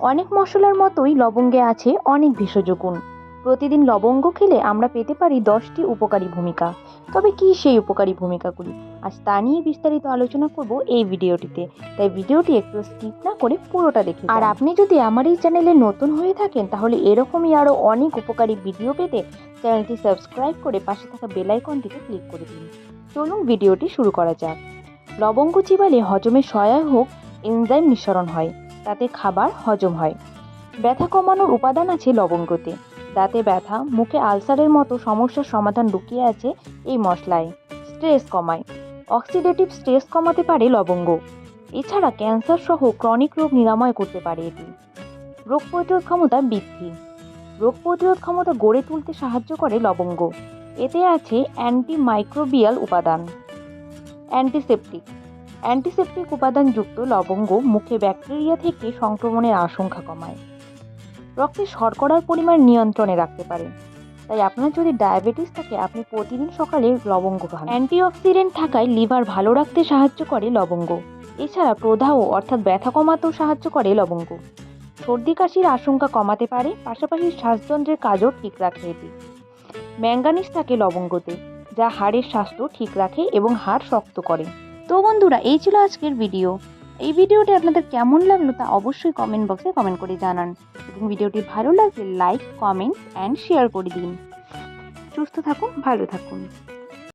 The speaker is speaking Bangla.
অনেক মশলার মতোই লবঙ্গে আছে অনেক ভেষজ গুণ। প্রতিদিন লবঙ্গ খেলে আমরা পেতে পারি দশটি উপকারী ভূমিকা। তবে কী সেই উপকারী ভূমিকাগুলি? আজ তা নিয়ে বিস্তারিত আলোচনা করব এই ভিডিওটিতে। তাই ভিডিওটি একটু স্কিপ না করে পুরোটা দেখে আর আপনি যদি আমার এই চ্যানেলে নতুন হয়ে থাকেন, তাহলে এরকমই আরও অনেক উপকারী ভিডিও পেতে চ্যানেলটি সাবস্ক্রাইব করে পাশে থাকা বেল আইকনটিতে ক্লিক করে দিন। চলুন ভিডিওটি শুরু করা যাক। লবঙ্গ চিবালে হজমে সহায় হোক, এনজাইম নিঃসরণ হয়। তাতে খাবার হজম হয়। ব্যথা কমানোর উপাদান আছে লবঙ্গতে। দাঁতে ব্যথা, মুখে আলসারের মতো সমস্যার সমাধান লুকিয়ে আছে এই মশলায়। স্ট্রেস কমায়। অক্সিডেটিভ স্ট্রেস কমাতে পারে লবঙ্গ। এছাড়া ক্যান্সার সহ ক্রনিক রোগ নিরাময় করতে পারে এটি। রোগ প্রতিরোধ ক্ষমতা বৃদ্ধি। রোগ প্রতিরোধ ক্ষমতা গড়ে তুলতে সাহায্য করে লবঙ্গ। এতে আছে অ্যান্টি মাইক্রোবিয়াল উপাদান। অ্যান্টিসেপটিক অ্যান্টিসেপটিক উপাদানযুক্ত লবঙ্গ মুখে ব্যাকটেরিয়া থেকে সংক্রমণের আশঙ্কা কমায়। রক্তে শর্করার পরিমাণ নিয়ন্ত্রণে রাখতে পারে। তাই আপনার যদি ডায়াবেটিস থাকে, আপনি প্রতিদিন সকালে লবঙ্গ খান। অ্যান্টিঅক্সিডেন্ট থাকায় লিভার ভালো রাখতে সাহায্য করে লবঙ্গ। এছাড়া প্রদাহ, অর্থাৎ ব্যথা কমাতেও সাহায্য করে লবঙ্গ। সর্দি কাশির আশঙ্কা কমাতে পারে, পাশাপাশি শ্বাসযন্ত্রের কাজও ঠিক রাখে এটি। ম্যাঙ্গানিজ থাকে লবঙ্গতে, যা হাড়ের স্বাস্থ্য ঠিক রাখে এবং হাড় শক্ত করে। তো বন্ধুরা, এই ছিল আজকের ভিডিও এই ভিডিওটি আপনাদের কেমন লাগল তা অবশ্যই কমেন্ট বক্সে কমেন্ট করে জানান। এবং ভিডিওটি ভালো লাগলে লাইক কমেন্ট অ্যান্ড শেয়ার করে দিন। সুস্থ থাকুন, ভালো থাকুন।